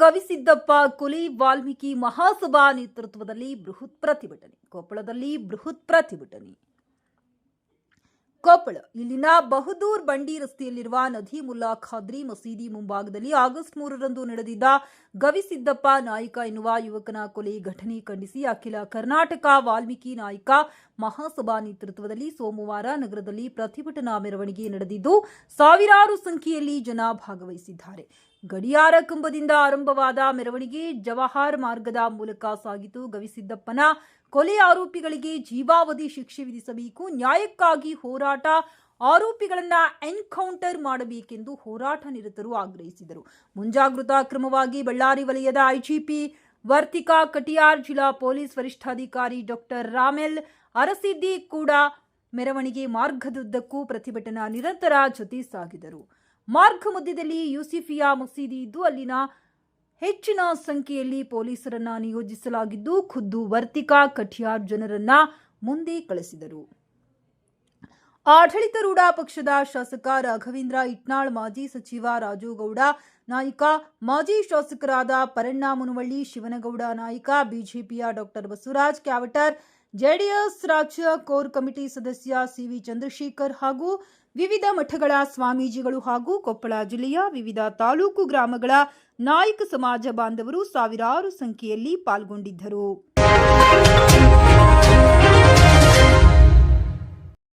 ಗವಿಸಿದ್ದಪ್ಪ ಕುಲಿ ವಾಲ್ಮೀಕಿ ಮಹಾಸಭಾ ನೇತೃತ್ವದಲ್ಲಿ ಬೃಹತ್ ಪ್ರತಿಭಟನೆ. ಕೊಪ್ಪಳದಲ್ಲಿ ಬೃಹತ್ ಪ್ರತಿಭಟನೆ. ಕೊಪ್ಪಳ, ಇಲ್ಲಿನ ಬಹದ್ದೂರ್ ಬಂಡಿ ರಸ್ತೆಯಲ್ಲಿರುವ ನದೀಮುಲ್ಲಾ ಖಾದ್ರಿ ಮಸೀದಿ ಮುಂಭಾಗದಲ್ಲಿ ಆಗಸ್ಟ್ ಮೂರರಂದು ನಡೆದಿದ್ದ ಗವಿಸಿದ್ದಪ್ಪ ನಾಯಕ ಎನ್ನುವ ಯುವಕನ ಕೊಲೆ ಘಟನೆ ಖಂಡಿಸಿ ಅಖಿಲ ಕರ್ನಾಟಕ ವಾಲ್ಮೀಕಿ ನಾಯಕ ಮಹಾಸಭಾ ನೇತೃತ್ವದಲ್ಲಿ ಸೋಮವಾರ ನಗರದಲ್ಲಿ ಪ್ರತಿಭಟನಾ ಮೆರವಣಿಗೆ ನಡೆದಿದ್ದು, ಸಾವಿರಾರು ಸಂಖ್ಯೆಯಲ್ಲಿ ಜನ ಭಾಗವಹಿಸಿದ್ದಾರೆ. ಗಡಿಯಾರ ಕಂಬದಿಂದ ಆರಂಭವಾದ ಮೆರವಣಿಗೆ ಜವಾಹರ್ ಮಾರ್ಗದ ಮೂಲಕ ಸಾಗಿತು ಗವಿಸಿದ್ದಪ್ಪನ ಕೊಲೆ ಆರೋಪಿಗಳಿಗೆ ಜೀವಾವಧಿ ಶಿಕ್ಷೆ ವಿಧಿಸಬೇಕು, ನ್ಯಾಯಕ್ಕಾಗಿ ಹೋರಾಟ, ಆರೋಪಿಗಳನ್ನ ಎನ್ಕೌಂಟರ್ ಮಾಡಬೇಕೆಂದು ಹೋರಾಟ ನಿರತರು ಆಗ್ರಹಿಸಿದರು. ಮುಂಜಾಗೃತಾ ಕ್ರಮವಾಗಿ ಬಳ್ಳಾರಿ ವಲಯದ ಐಜಿಪಿ ವರ್ತಿಕಾ ಕಟಿಯಾರ್, ಜಿಲ್ಲಾ ಪೊಲೀಸ್ ವರಿಷ್ಠಾಧಿಕಾರಿ ಡಾಕ್ಟರ್ ರಾಮೆಲ್ ಅರಸಿದ್ದಿ ಕೂಡ ಮೆರವಣಿಗೆ ಮಾರ್ಗದುದ್ದಕ್ಕೂ ಪ್ರತಿಭಟನಾ ನಿರಂತರ ಜೊತೆ ಸಾಗಿದರು. ಮಾರ್ಗ ಮಧ್ಯದಲ್ಲಿ ಯೂಸಿಫಿಯಾ ಮಸೀದಿ ಇದ್ದು, ಅಲ್ಲಿನ ಹೆಚ್ಚಿನ ಸಂಖ್ಯೆಯಲ್ಲಿ ಪೊಲೀಸರನ್ನ ನಿಯೋಜಿಸಲಾಗಿದ್ದು ಖುದ್ದು ವರ್ತಿಕಾ ಕಠಿಯಾರ್ ಜನರನ್ನ ಮುಂದೆ ಕಳಿಸಿದರು. ಆಡಳಿತಾರೂಢ ಪಕ್ಷದ ಶಾಸಕ ರಾಘವೇಂದ್ರ ಇಟ್ನಾಳ್, ಮಾಜಿ ಸಚಿವ ರಾಜುಗೌಡ, ನಾಯಕ, ಮಾಜಿ ಶಾಸಕರಾದ ಪರಣ್ಣ ಮುನವಳ್ಳಿ, ಶಿವನಗೌಡ ನಾಯಕ, ಬಿಜೆಪಿಯ ಡಾಕ್ಟರ್ ಬಸವರಾಜ್ ಕ್ಯಾವಟರ್, ಜೆಡಿಎಸ್ ರಾಜ್ಯ ಕೋರ್ ಕಮಿಟಿ ಸದಸ್ಯ ಸಿವಿ ಚಂದ್ರಶೇಖರ್ ಹಾಗೂ ವಿವಿಧ ಮಠಗಳ ಸ್ವಾಮೀಜಿಗಳು ಹಾಗೂ ಕೊಪ್ಪಳ ಜಿಲ್ಲೆಯ ವಿವಿಧ ತಾಲೂಕು ಗ್ರಾಮಗಳ ನಾಯಕ ಸಮಾಜ ಬಾಂಧವರು ಸಾವಿರಾರು ಸಂಖ್ಯೆಯಲ್ಲಿ ಪಾಲ್ಗೊಂಡಿದ್ದರು.